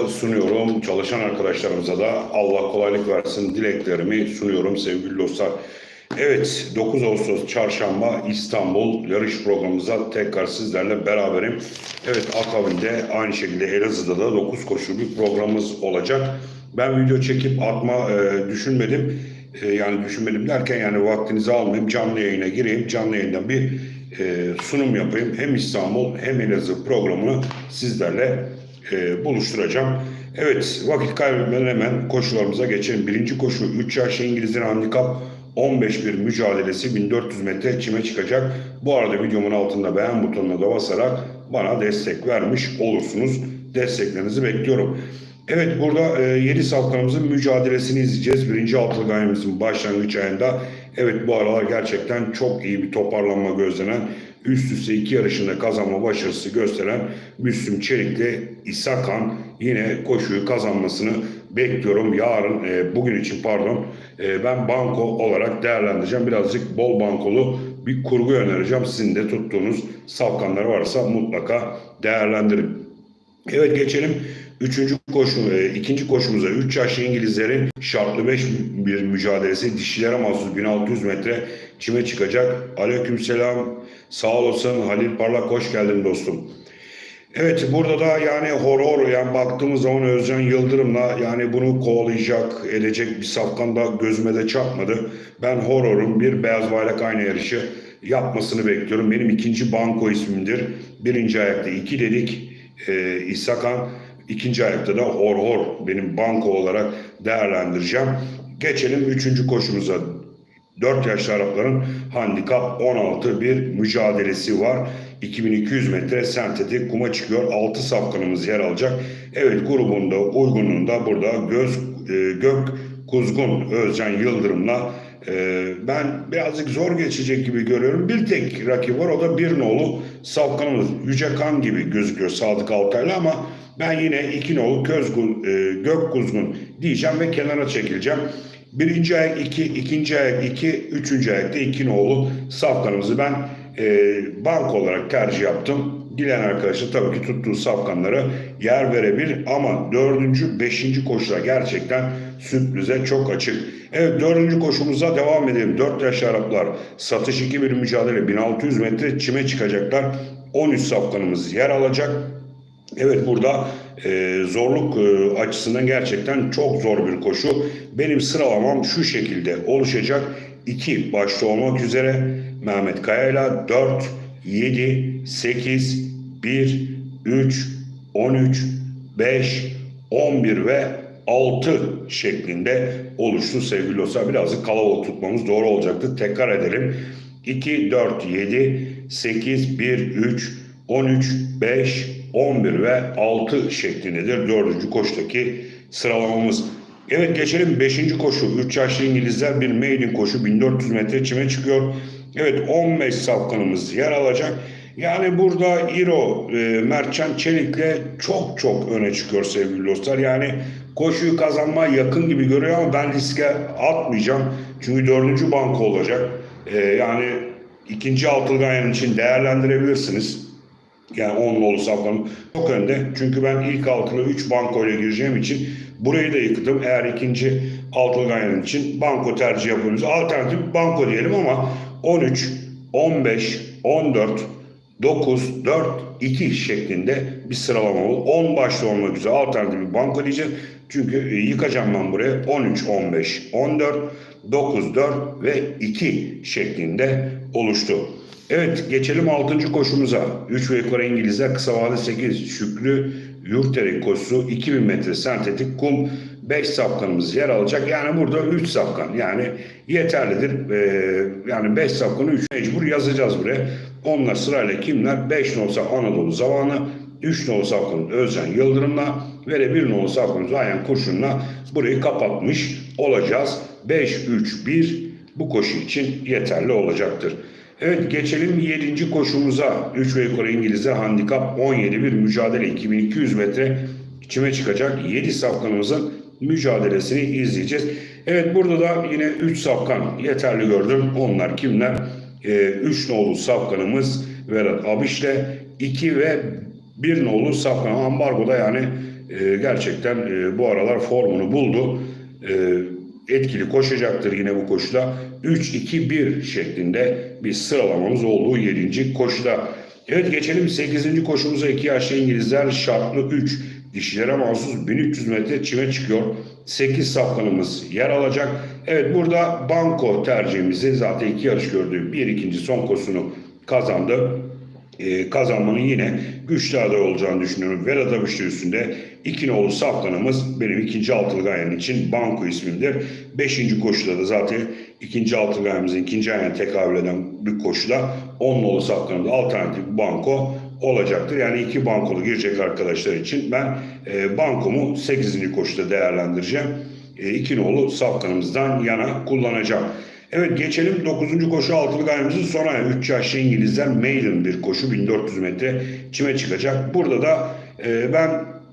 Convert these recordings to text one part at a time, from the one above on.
sunuyorum. Çalışan arkadaşlarımıza da Allah kolaylık versin dileklerimi sunuyorum sevgili dostlar. Evet 9 Ağustos Çarşamba İstanbul yarış programımıza tekrar sizlerle beraberim. Evet akabinde aynı şekilde Elazığ'da da 9 koşu bir programımız olacak. Ben video çekip atma e, düşünmedim. E, yani düşünmedim derken yani vaktinizi almayayım canlı yayına gireyim. Canlı yayından bir e, sunum yapayım. Hem İstanbul hem Elazığ programını sizlerle e, buluşturacağım. Evet vakit kaybetmeden hemen koşularımıza geçelim. Birinci koşu 3 yaş İngilizlerin handikap 15 bir mücadelesi 1400 metre çime çıkacak. Bu arada videomun altında beğen butonuna da basarak bana destek vermiş olursunuz. Desteklerinizi bekliyorum. Evet burada e, 7 safkanımızın mücadelesini izleyeceğiz. Birinci altılı gayemizin başlangıç ayında. Evet bu aralar gerçekten çok iyi bir toparlanma gözlenen üst üste iki yarışında kazanma başarısı gösteren Müslüm Çelik'le İsakan yine koşuyu kazanmasını bekliyorum. Yarın, e, bugün için pardon, e, ben banko olarak değerlendireceğim. Birazcık bol bankolu bir kurgu önereceğim. Sizin de tuttuğunuz safkanlar varsa mutlaka değerlendirin. Evet geçelim. Üçüncü koşu, e, ikinci koşumuza 3 yaşlı İngilizlerin şartlı 5 bir mücadelesi dişilere mahsus 1600 metre çime çıkacak. Aleykümselam. Sağ olasın Halil Parlak hoş geldin dostum. Evet burada da yani horror yani baktığımız zaman Özcan Yıldırım'la yani bunu kovalayacak edecek bir safkan da gözüme de çarpmadı. Ben horror'un bir beyaz bayrak aynı yarışı yapmasını bekliyorum. Benim ikinci banko ismimdir. Birinci ayakta iki dedik. Ee, İsakan ikinci ayakta da horror benim banko olarak değerlendireceğim. Geçelim üçüncü koşumuza. 4 yaşlı Arapların handikap 16 bir mücadelesi var. 2200 metre sentetik kuma çıkıyor. 6 safkanımız yer alacak. Evet grubunda uygunluğunda burada göz e, gök kuzgun Özcan Yıldırım'la e, ben birazcık zor geçecek gibi görüyorum. Bir tek rakip var o da bir nolu safkanımız Yüce Kan gibi gözüküyor Sadık Altaylı ama ben yine iki nolu Közgun, e, Gök Kuzgun diyeceğim ve kenara çekileceğim. Birinci ayak 2, ikinci ayak 2, üçüncü ayakta 2 nolu safkanımızı ben e, bank olarak tercih yaptım. Dilen arkadaşlar tabii ki tuttuğu safkanlara yer verebilir ama dördüncü, beşinci koşuda gerçekten sürprize çok açık. Evet dördüncü koşumuza devam edelim. 4 yaşlı Araplar satış 2 bir mücadele 1600 metre çime çıkacaklar. 13 safkanımız yer alacak. Evet burada e, zorluk e, açısından gerçekten çok zor bir koşu. Benim sıralamam şu şekilde oluşacak. 2 başta olmak üzere Mehmet Kaya'yla 4, 7, 8, 1, 3, 13, 5, 11 ve 6 şeklinde oluştu sevgili dostlar. Birazcık kalabalık tutmamız doğru olacaktı. Tekrar edelim. 2, 4, 7, 8, 1, 3, 13, 5, 11 ve 6 şeklindedir dördüncü koştaki sıralamamız. Evet geçelim 5. koşu. 3 yaşlı İngilizler bir maiden koşu 1400 metre çime çıkıyor. Evet 15 safkanımız yer alacak. Yani burada İro, e, Mertcan Çelik'le çok çok öne çıkıyor sevgili dostlar. Yani koşuyu kazanmaya yakın gibi görüyor ama ben riske atmayacağım. Çünkü dördüncü banko olacak. E, yani ikinci altılgayen için değerlendirebilirsiniz. Yani 10 nolu safkanım çok önde. Çünkü ben ilk altılı 3 banko ile gireceğim için burayı da yıktım. Eğer ikinci altılı ganyan için banko tercih yapıyoruz. Alternatif banko diyelim ama 13, 15, 14, 9, 4, 2 şeklinde bir sıralama olur. 10 başta olmak üzere alternatif bir banko diyeceğiz. Çünkü e, yıkacağım ben buraya 13, 15, 14, 9, 4 ve 2 şeklinde oluştu. Evet geçelim 6. koşumuza. 3 ve yukarı İngilizler kısa vade 8 Şükrü Yurterek koşusu 2000 metre sentetik kum 5 safkanımız yer alacak. Yani burada 3 safkan yani yeterlidir. Ee, yani 5 safkanı 3 mecbur yazacağız buraya. Onlar sırayla kimler? 5 olsa Anadolu zamanı, 3 nolu safkanımız Özcan Yıldırım'la ve de 1 nolu safkanımız Ayhan Kurşun'la burayı kapatmış olacağız. 5-3-1 bu koşu için yeterli olacaktır. Evet geçelim 7. koşumuza. 3 ve yukarı İngilizler handikap 17 bir mücadele 2200 metre çime çıkacak 7 safkanımızın mücadelesini izleyeceğiz. Evet burada da yine 3 safkan yeterli gördüm. Onlar kimler? 3 ee, nolu safkanımız Vedat Abiş'le 2 ve 1 nolu safkan ambargoda yani e, gerçekten e, bu aralar formunu buldu. E, etkili koşacaktır yine bu koşuda. 3-2-1 şeklinde bir sıralamamız olduğu 7. koşuda. Evet geçelim 8. koşumuza 2 yaşlı İngilizler şartlı 3 dişilere mahsus 1300 metre çime çıkıyor. 8 safkanımız yer alacak. Evet burada banko tercihimizi zaten iki yarış gördüğü bir ikinci son koşusunu kazandı. Ee, kazanmanın yine güçlü aday olacağını düşünüyorum. Vedat Abişli üstünde iki nolu safkanımız benim ikinci altılı gayem için banko ismimdir. Beşinci koşuda da zaten ikinci altılı gayemizin ikinci ayağına tekabül eden bir koşuda on nolu safkanımda alternatif banko olacaktır. Yani iki bankolu girecek arkadaşlar için ben e, bankomu 8. koşuda değerlendireceğim. E, iki nolu safkanımızdan yana kullanacağım. Evet geçelim 9. koşu altılı gayemizin son ayağı. 3 yaşlı İngilizler maiden bir koşu 1400 metre çime çıkacak. Burada da e, ben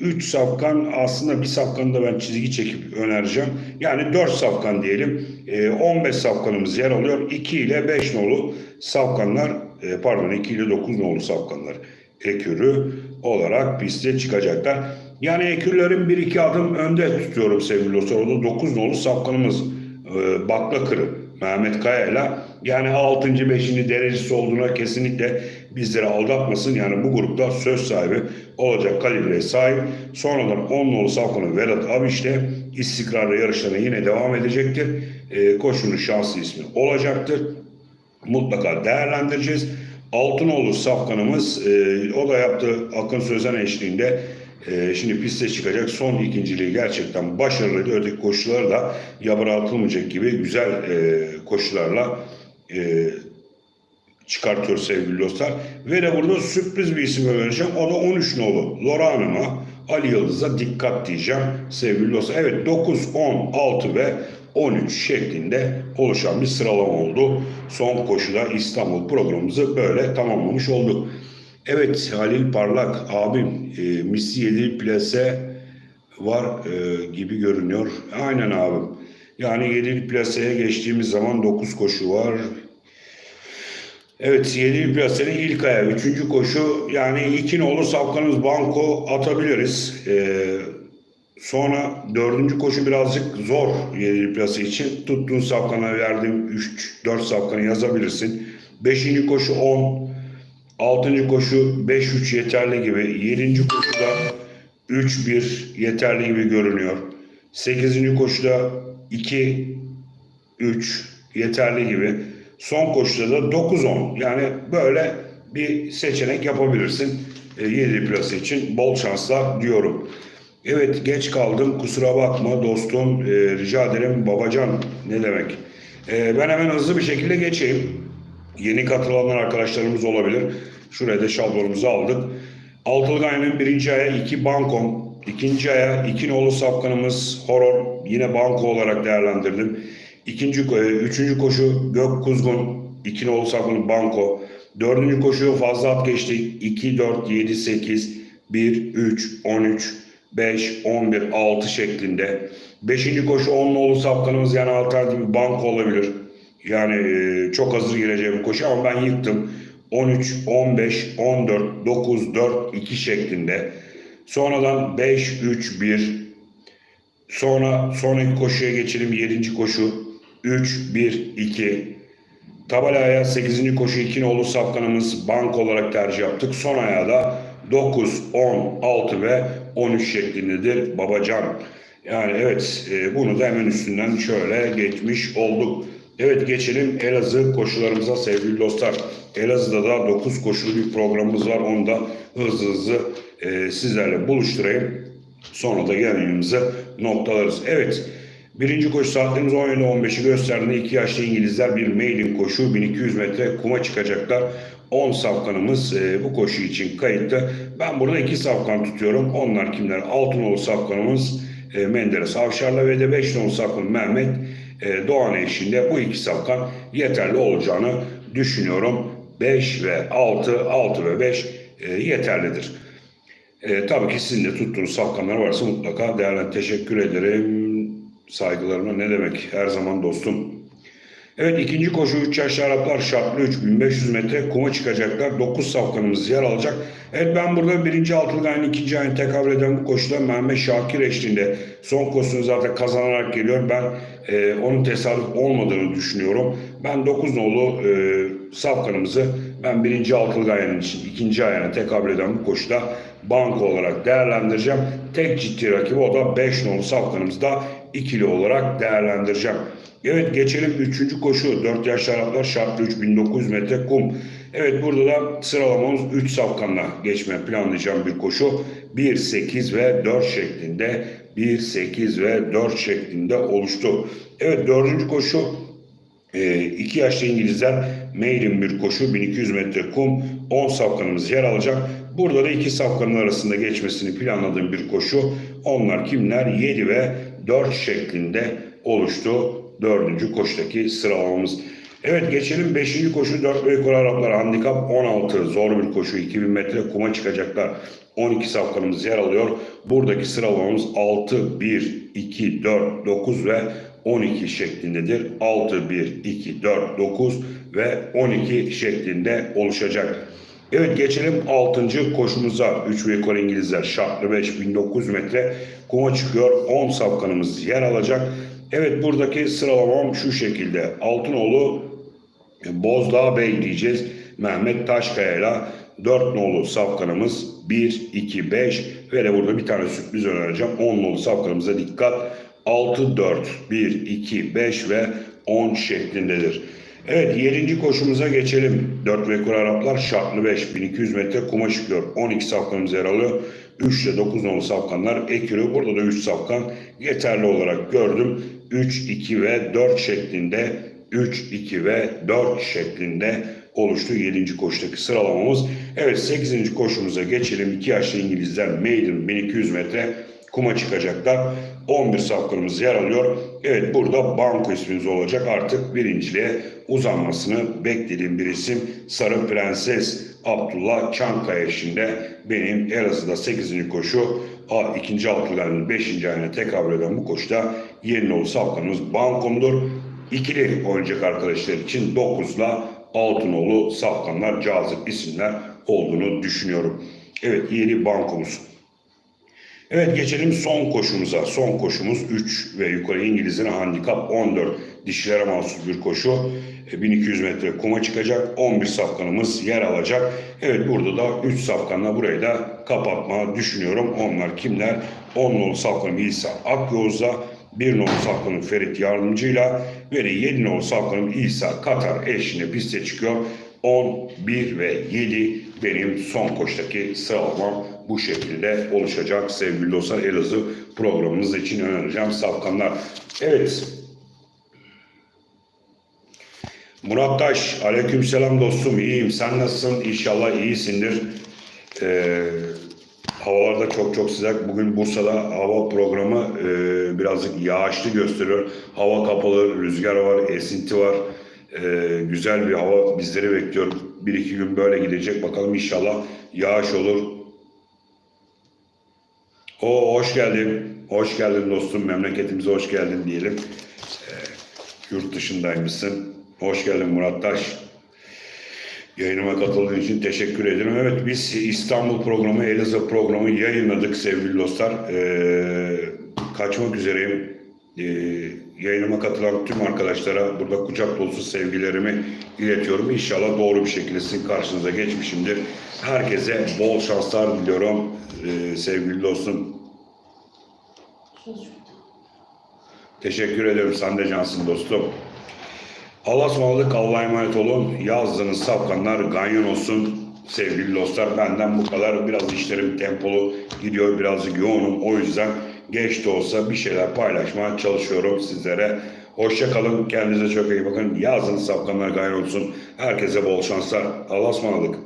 3 safkan aslında bir safkanı da ben çizgi çekip önereceğim. Yani 4 safkan diyelim. E, 15 safkanımız yer alıyor. 2 ile 5 nolu safkanlar e, pardon 2 ile 9 nolu safkanlar ekürü olarak piste çıkacaklar. Yani ekürlerin 1-2 adım önde tutuyorum sevgili dostlar. Orada 9 nolu safkanımız e, bakla kırı Mehmet Kaya ile yani 6. 5. derecesi olduğuna kesinlikle bizleri aldatmasın. Yani bu grupta söz sahibi olacak kalibreye sahip. Sonradan 10 nolu safkanı Vedat Abiş'te istikrarlı yarışlarına yine devam edecektir. E, koşunun şanslı ismi olacaktır. Mutlaka değerlendireceğiz. Altınoğlu safkanımız e, o da yaptığı Akın Sözen eşliğinde e, şimdi piste çıkacak son ikinciliği gerçekten başarılıydı. Öteki koşuları da yabıratılmayacak gibi güzel e, koşularla e, çıkartıyor sevgili dostlar. Ve de burada sürpriz bir isim öğreneceğim. O da 13 nolu Lora Hanım'a Ali Yıldız'a dikkat diyeceğim sevgili dostlar. Evet 9, 10, 6 ve 13 şeklinde oluşan bir sıralama oldu. Son koşuda İstanbul programımızı böyle tamamlamış olduk. Evet Halil Parlak abim e, Misli 7 plase var e, gibi görünüyor. Aynen abim. Yani 7 plaseye geçtiğimiz zaman 9 koşu var. Evet 7 plasenin ilk ayağı. Üçüncü koşu yani iki nolu safkanız banko atabiliriz. Ee, sonra dördüncü koşu birazcık zor 7 plase için. Tuttuğun safkana verdiğim 3-4 safkanı yazabilirsin. Beşinci koşu 10. Altıncı koşu 5-3 yeterli gibi. Yedinci koşuda 3-1 yeterli gibi görünüyor. Sekizinci koşuda 2 3 yeterli gibi. Son koşuda da 9-10 yani böyle bir seçenek yapabilirsin. E, 7 plası için bol şanslar diyorum. Evet geç kaldım kusura bakma dostum E, rica ederim babacan ne demek. E, ben hemen hızlı bir şekilde geçeyim. Yeni katılanlar arkadaşlarımız olabilir. Şuraya da şablonumuzu aldık. Altılı Gaye'nin birinci aya iki bankom, ikinci aya iki nolu safkanımız horor yine banko olarak değerlendirdim. İkinci, e, üçüncü koşu Gök Kuzgun, iki nolu safkanı banko. Dördüncü koşu fazla at geçti. 2, 4, 7, 8, 1, 3, 13, 5, 11, 6 şeklinde. Beşinci koşu 10 nolu safkanımız yani alternatif bir banko olabilir. Yani e, çok hazır gireceğim bir koşu ama ben yıktım. 13, 15, 14, 9, 4, 2 şeklinde. Sonradan 5, 3, 1. Sonra sonraki koşuya geçelim. 7. koşu 3, 1, 2. Tabelaya 8. koşu 2 nolu safkanımız bank olarak tercih yaptık. Son ayağı da 9, 10, 6 ve 13 şeklindedir Babacan. Yani evet e, bunu da hemen üstünden şöyle geçmiş olduk. Evet geçelim Elazığ koşularımıza sevgili dostlar. Elazığ'da da 9 koşulu bir programımız var. Onu da hızlı hızlı e, sizlerle buluşturayım. Sonra da yayınımızı noktalarız. Evet birinci koşu saatlerimiz 17-15'i gösterdiğinde 2 yaşlı İngilizler bir mailin koşu 1200 metre kuma çıkacaklar. 10 safkanımız e, bu koşu için kayıtlı. Ben burada 2 safkan tutuyorum. Onlar kimler? Altınoğlu safkanımız e, Menderes Avşar'la ve de 5 nolu safkan Mehmet e, Doğan eşliğinde bu iki safkan yeterli olacağını düşünüyorum. 5 ve 6, 6 ve 5 e, yeterlidir. E, tabii ki sizin de tuttuğunuz safkanlar varsa mutlaka değerlen teşekkür ederim. Saygılarımla ne demek her zaman dostum. Evet ikinci koşu 3 yaşlı Araplar şartlı 3500 metre kuma çıkacaklar. 9 safkanımız yer alacak. Evet ben burada birinci altılı yani ikinci ayın tekabül eden bu koşuda Mehmet Şakir eşliğinde son koşusunu zaten kazanarak geliyor. Ben e, onun tesadüf olmadığını düşünüyorum. Ben 9 nolu e, safkanımızı ben birinci altılı ayının için ikinci ayına tekabül eden bu koşuda banko olarak değerlendireceğim. Tek ciddi rakibi o da 5 nolu safkanımızda ikili olarak değerlendireceğim. Evet geçelim 3. koşu 4 yaşlı Araplar şartlı 3900 metre kum. Evet burada da sıralamamız 3 safkanla geçmeye planlayacağım bir koşu. 1, 8 ve 4 şeklinde 1, 8 ve 4 şeklinde oluştu. Evet dördüncü koşu 2 yaşlı İngilizler maiden bir koşu 1200 metre kum 10 safkanımız yer alacak. Burada da iki safkanın arasında geçmesini planladığım bir koşu. Onlar kimler? 7 ve 4 şeklinde oluştu. Dördüncü koşudaki sıralamamız. Evet geçelim 5. koşu 4 ve yukarı Araplar handikap 16 zor bir koşu 2000 metre kuma çıkacaklar. 12 safkanımız yer alıyor. Buradaki sıralamamız 6, 1, 2, 4, 9 ve 12 şeklindedir. 6, 1, 2, 4, 9 ve 12 şeklinde oluşacak. Evet geçelim 6. koşumuza. 3 ve yukarı İngilizler şartlı 5 1900 metre kuma çıkıyor. 10 safkanımız yer alacak. Evet buradaki sıralamam şu şekilde. Altınoğlu Bozdağ Bey diyeceğiz. Mehmet Taşkaya ile 4 nolu safkanımız 1, 2, 5 ve de burada bir tane sürpriz önereceğim. 10 nolu safkanımıza dikkat. 6, 4, 1, 2, 5 ve 10 şeklindedir. Evet 7. koşumuza geçelim. 4 ve kur Araplar şartlı 5 1200 metre kuma çıkıyor. 12 safkanımız yer alıyor. 3 ile 9 nolu safkanlar ekiliyor. Burada da 3 safkan yeterli olarak gördüm. 3, 2 ve 4 şeklinde 3, 2 ve 4 şeklinde oluştu 7. koşudaki sıralamamız. Evet 8. koşumuza geçelim. 2 yaşlı İngilizler Maiden 1200 metre kuma çıkacaklar. 11 safkanımız yer alıyor. Evet burada banko isminiz olacak. Artık birinciliğe uzanmasını beklediğim bir isim. Sarı Prenses Abdullah Çankaya eşinde benim Elazığ'da 8. koşu A, 2. altılarının 5. ayına tekabül eden bu koşuda yeni nolu safkanımız bankomdur. İkili oynayacak arkadaşlar için 9 ile 6 nolu safkanlar cazip isimler olduğunu düşünüyorum. Evet yeni bankomuz. Evet geçelim son koşumuza. Son koşumuz 3 ve yukarı İngiliz'in handikap 14. Dişilere mahsus bir koşu. E, 1200 metre kuma çıkacak. 11 safkanımız yer alacak. Evet burada da 3 safkanla burayı da kapatma düşünüyorum. Onlar kimler? 10 nolu safkanım İsa Akyoz'da. 1 nolu safkanım Ferit Yardımcı'yla ve de 7 nolu safkanım İsa Katar eşliğinde piste çıkıyor. 10, 1 ve 7 benim son koştaki sıralamam bu şekilde oluşacak sevgili dostlar. Elazığ programımız için önereceğim safkanlar. Evet. Murat Taş, aleykümselam dostum. İyiyim. Sen nasılsın? İnşallah iyisindir. Ee, havalarda çok çok sıcak. Bugün Bursa'da hava programı e, birazcık yağışlı gösteriyor. Hava kapalı, rüzgar var, esinti var. Ee, güzel bir hava bizleri bekliyor. Bir iki gün böyle gidecek. Bakalım inşallah yağış olur. O hoş geldin. Hoş geldin dostum. Memleketimize hoş geldin diyelim. Ee, yurt dışındaymışsın. Hoş geldin Murat Taş. Yayınıma katıldığın için teşekkür ederim. Evet biz İstanbul programı, Elazığ programı yayınladık sevgili dostlar. Ee, kaçmak üzereyim. Ee, yayınıma katılan tüm arkadaşlara burada kucak dolusu sevgilerimi iletiyorum. İnşallah doğru bir şekilde sizin karşınıza geçmişimdir. Herkese bol şanslar diliyorum ee, sevgili dostum. Teşekkür ederim. Sen de cansın dostum. Allah'a ısmarladık. Allah'a emanet olun. Yazdığınız safkanlar ganyan olsun. Sevgili dostlar benden bu kadar. Biraz işlerim tempolu gidiyor. Birazcık yoğunum. O yüzden geç de olsa bir şeyler paylaşmaya çalışıyorum sizlere. Hoşça kalın. Kendinize çok iyi bakın. Yazdığınız safkanlar ganyan olsun. Herkese bol şanslar. Allah'a ısmarladık.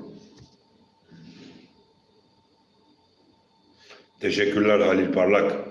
Teşekkürler Halil Parlak.